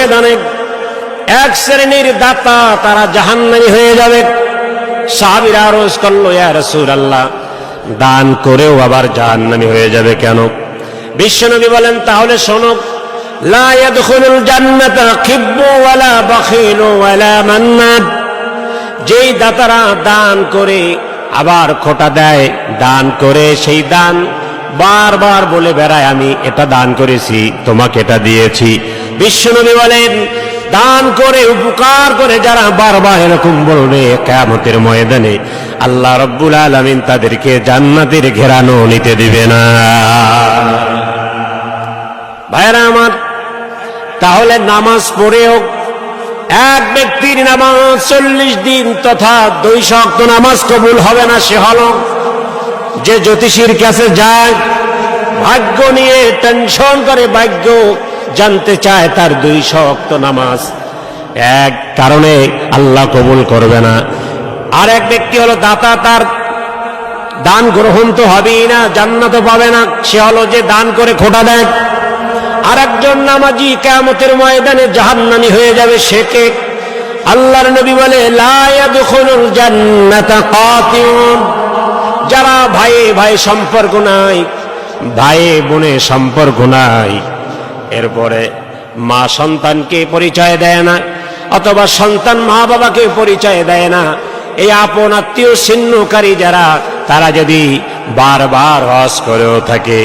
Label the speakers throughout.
Speaker 1: ময়দানে এক শ্রেণির দাতা তারা জাহান্নামী হয়ে যাবে। সাহাবিরা আরজ করল, ইয়া রাসূলুল্লাহ, দান করেও আবার জাহান্নামী হয়ে যাবে কেন? বিশ্বনবী বলেন, তাহলে শোনো যেই দাতারা দান করে আবার খোটা দেয়, দান করে সেই দান বারবার বলে, বেড়ায় আমি এটা দান করেছি, তোমাকে এটা দিয়েছি। বিশ্বনবী বলেন, দান করে, উপকার করে যারা বারবার এরকম বলবে কেমতের ময়দানে আল্লাহ রব্বুল আলমিন তাদেরকে জান্নাতের ঘেরানো নিতে দিবে না। ভাইরা আমার, তাহলে নামাজ পড়েও এক ব্যক্তির নামাজ চল্লিশ দিন তথা দুই শক্ত নামাজ কবুল হবে না, সে হল যে জ্যোতিষীর কাছে যায়, ভাগ্য নিয়ে টেনশন করে, ভাগ্য জানতে চায় তার দুই শক্ত নামাজ। এক কারণে আল্লাহ কবুল করবে না। আর এক ব্যক্তি হলো দাতা, তার দান গ্রহণ তো হবেই না, জান্নাত পাবে না। সে হলো যে দান করে খোটা দেয়। আর একজন নামাজি কেমতের ময়দানে জাহান্নামি হয়ে যাবে সে কে আল্লাহর নবী বলে যারা ভাই ভাই সম্পর্ক নাই ভাই বোনে সম্পর্ক নাই। এরপরে মা সন্তানকে পরিচয় দেয় না, অথবা সন্তান মা বাবাকে পরিচয় দেয় না। এই আপন আত্মীয় ছিন্নকারী যারা, তারা যদি বারবার হজ করেও থাকে,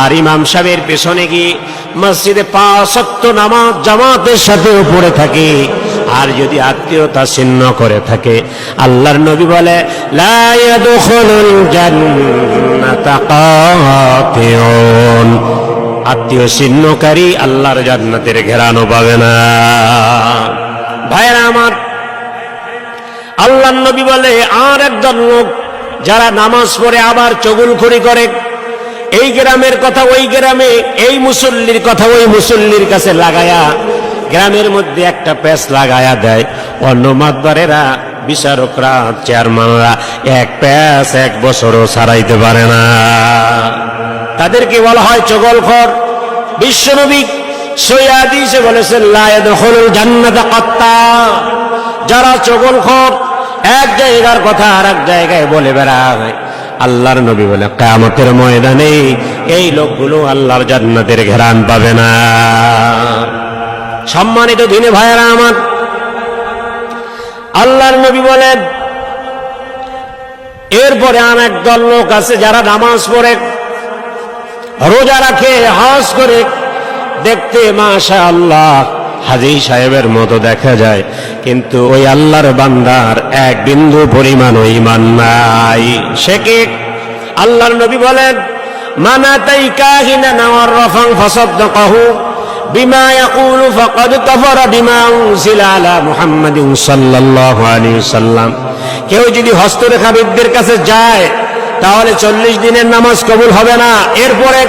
Speaker 1: আর ইমাম সাহেবের পেছনে গিয়ে মসজিদে পাঁচত্ব নামাজ জামাতের সাথেও পড়ে থাকে, আর যদি আত্মীয়তা ছিন্ন করে থাকে, আল্লাহর নবী বলে, লা ইয়াদখুলুল জান্নাতা কাতিউন। আত্মীয় ছিন্নকারী আল্লাহর জান্নাতের ঘেরানো পাবে না। ভাইরা আমার আল্লাহ নবী বলে, আর একজন লোক যারা নামাজ পড়ে আবার চগুলখড়ি করে, এই গ্রামের কথা ওই গ্রামে, এই মুসল্লির কথা ওই মুসল্লির কাছে লাগায়া, গ্রামের মধ্যে একটা প্যাচ লাগায়া দেয়। অন্য মাতবারেরা বিচারকরা চেয়ারম্যানরা এক প্যাচ এক বছরও ছাড়াইতে পারে না। তাদেরকে বলা হয় চগলখর। বিশ্বনবী সৈয়াদিসে বলেছেন লায়দ হলুল জান্নাত যারা চগলখর, এক জায়গার কথা আর এক জায়গায় বলে বেড়ায় আল্লাহর নবী বলে কামতের ময়দানে এই লোকগুলো আল্লাহর জান্নাতের ঘেরান পাবে না। সম্মানিত দিনে ভাইয়েরা আমার, আল্লাহর নবী বলেন, এরপরে আর একদল লোক আছে যারা নামাজ পড়ে রোজা রাখে, হজ করে। দেখতে মাশা আল্লাহ হাজি সাহেবের মতো দেখা যায়। কিন্তু ওই আল্লাহর বান্দার এক বিন্দু পরিমাণ ইমান নাই। সে কি? আল্লাহর নবী বলেন মানাতাই কাহিনা নাওয়ার রফাং ফাসাদ্দাকাহু বিমা ইয়াকুলু ফাকাদ কাফারা বিমা উনজিলা আলা মুহাম্মাদিন সাল্লাল্লাহু আলাইহি সাল্লাম কেউ যদি হস্তরেখাবিদদের কাছে যায় তাহলে চল্লিশ দিনের নামাজ কবুল হবে না। এরপরে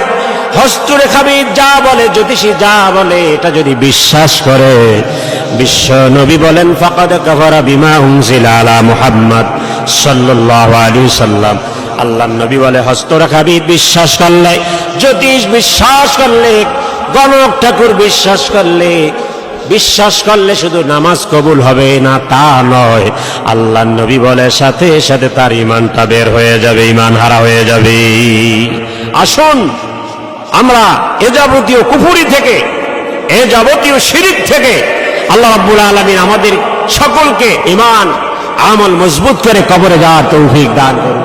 Speaker 1: হস্তরেখাবিদ যা বলে, জ্যোতিষী যা বলে, এটা যদি বিশ্বাস করে। বিশ্ব নবী বলেন, ফাকাদ কাফারা বিমা উনজিলা আলা মুহাম্মদ সাল্লাল্লাহু আলাইহি সাল্লাম। আল্লাহ নবী বলে, হস্তরেখাবিদ বিশ্বাস করলে, জ্যোতিষ বিশ্বাস করলে, গণক ঠাকুর বিশ্বাস করলে বিশ্বাস করলে শুধু নামাজ কবুল হবে না তা নয়। আল্লাহ নবী বলে, সাথে সাথে তার ইমানটা বের হয়ে যাবে ইমান হারা হয়ে যাবে। আসুন, আমরা এ যাবতীয় কুফুরি থেকে, এ যাবতীয় শিরিক থেকে আল্লাহ রাব্বুল আলমিন আমাদের সকলকে ইমান আমল মজবুত করে কবরে যাওয়ার তৌফিক দান করুন।